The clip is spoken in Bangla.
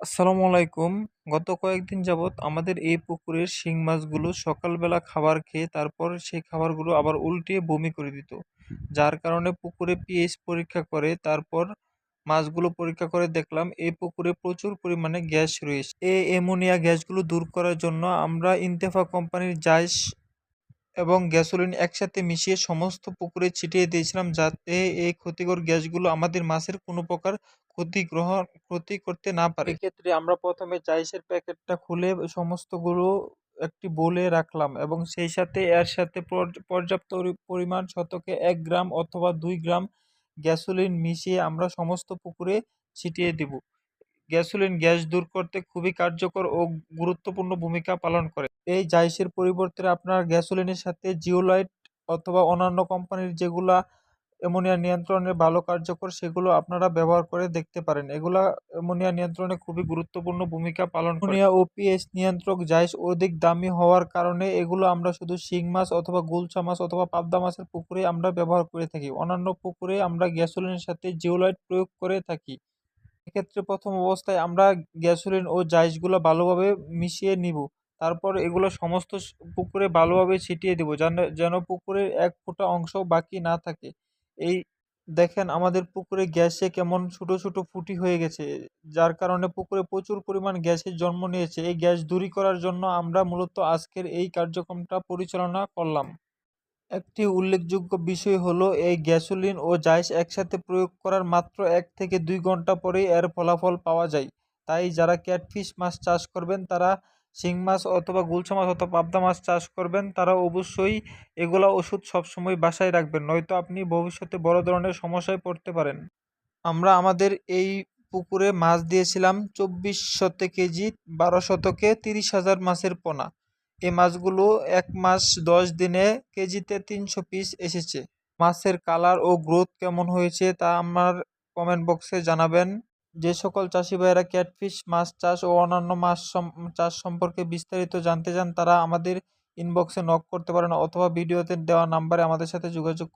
আসসালামু আলাইকুম। গত কয়েকদিন যাবৎ আমাদের এই পুকুরের শিং মাছগুলো সকালবেলা খাবার খেয়ে তারপর সেই খাবারগুলো আবার উল্টিয়ে বমি করে দিত। যার কারণে পুকুরে পিএইচ পরীক্ষা করে, তারপর মাছগুলো পরীক্ষা করে দেখলাম এই পুকুরে প্রচুর পরিমাণে গ্যাস রয়েছে। এই অ্যামোনিয়া গ্যাসগুলো দূর করার জন্য আমরা ইন্তেফা কোম্পানির জাইস এবং গ্যাসোলিন একসাথে মিশিয়ে সমস্ত পুকুরে ছিটিয়ে দিয়েছিলাম যাতে এই ক্ষতিকর গ্যাসগুলো আমাদের মাছের কোনো প্রকার ক্ষতি গ্রহণ, ক্ষতি করতে না পারে। এক্ষেত্রে আমরা প্রথমে চাইসের প্যাকেটটা খুলে সমস্তগুলো একটি বোলে রাখলাম এবং সেই সাথে এর সাথে পর্য- পর্যাপ্ত পরি- পরিমাণ শতকে এক গ্রাম অথবা দুই গ্রাম গ্যাসোলিন মিশিয়ে আমরা সমস্ত পুকুরে ছিটিয়ে দেব। গ্যাসোলিন গ্যাস দূর করতে খুবই কার্যকর ও গুরুত্বপূর্ণ ভূমিকা পালন করে। এই জাইসের পরিবর্তে আপনার গ্যাসোলিনের সাথে জিওলাইট অথবা অন্যান্য কোম্পানির যেগুলা অ্যামোনিয়া নিয়ন্ত্রণে ভালো কার্যকর সেগুলো আপনারা ব্যবহার করে দেখতে পারেন। এগুলা অ্যামোনিয়া নিয়ন্ত্রণে খুবই গুরুত্বপূর্ণ ভূমিকা পালন অ্যামোনিয়া ও পিএইচ নিয়ন্ত্রক জাইস অধিক দামি হওয়ার কারণে এগুলো আমরা শুধু শিং মাছ অথবা গুলশা মাছ অথবা পাবদা মাছের পুকুরে আমরা ব্যবহার করে থাকি। অন্যান্য পুকুরে আমরা গ্যাসোলিনের সাথে জিওলাইট প্রয়োগ করে থাকি। এক্ষেত্রে প্রথম অবস্থায় আমরা গ্যাসোলিন ও জাইসগুলো ভালোভাবে মিশিয়ে নিব। তারপর এগুলো সমস্ত পুকুরে ভালোভাবে ছিটিয়ে দেবো, যেন যেন পুকুরের এক ফোঁটা অংশ বাকি না থাকে। এই দেখেন, আমাদের পুকুরে গ্যাসে কেমন ছোট ছোট ফুটি হয়ে গেছে। যার কারণে পুকুরে প্রচুর পরিমাণ গ্যাসের জন্ম নিয়েছে। এই গ্যাস দূরী করার জন্য আমরা মূলত আজকের এই কার্যক্রমটা পরিচালনা করলাম। একটি উল্লেখযোগ্য বিষয় হলো, এই গ্যাসোলিন ও জাইস একসাথে প্রয়োগ করার মাত্র এক থেকে দুই ঘণ্টা পরেই এর ফলাফল পাওয়া যায়। তাই যারা ক্যাটফিশ মাছ চাষ করবেন, তারা শিং মাছ অথবা গুলশা মাছ অথবা পাবদা মাছ চাষ করবেন, তারা অবশ্যই এগুলা ওষুধ সবসময় বাসায় রাখবেন, নয়তো আপনি ভবিষ্যতে বড় ধরনের সমস্যায় পড়তে পারেন। আমরা আমাদের এই পুকুরে মাছ দিয়েছিলাম চব্বিশ শতে কেজি, বারো শতকে তিরিশ হাজার মাছের পোনা। এই মাছগুলো এক মাস দশ দিনে কেজিতে তিনশো পিস এসেছে। মাছের কালার ও গ্রোথ কেমন হয়েছে তা আমার কমেন্ট বক্সে জানাবেন। যে সকল চাষি ভাইয়েরা ক্যাটফিশ মাছ চাষ ও অন্যান্য মাছ চাষ সম্পর্কে বিস্তারিত জানতে চান, তারা আমাদের ইনবক্সে নক করতে পারেন অথবা ভিডিওতে দেওয়া নাম্বারে আমাদের সাথে যোগাযোগ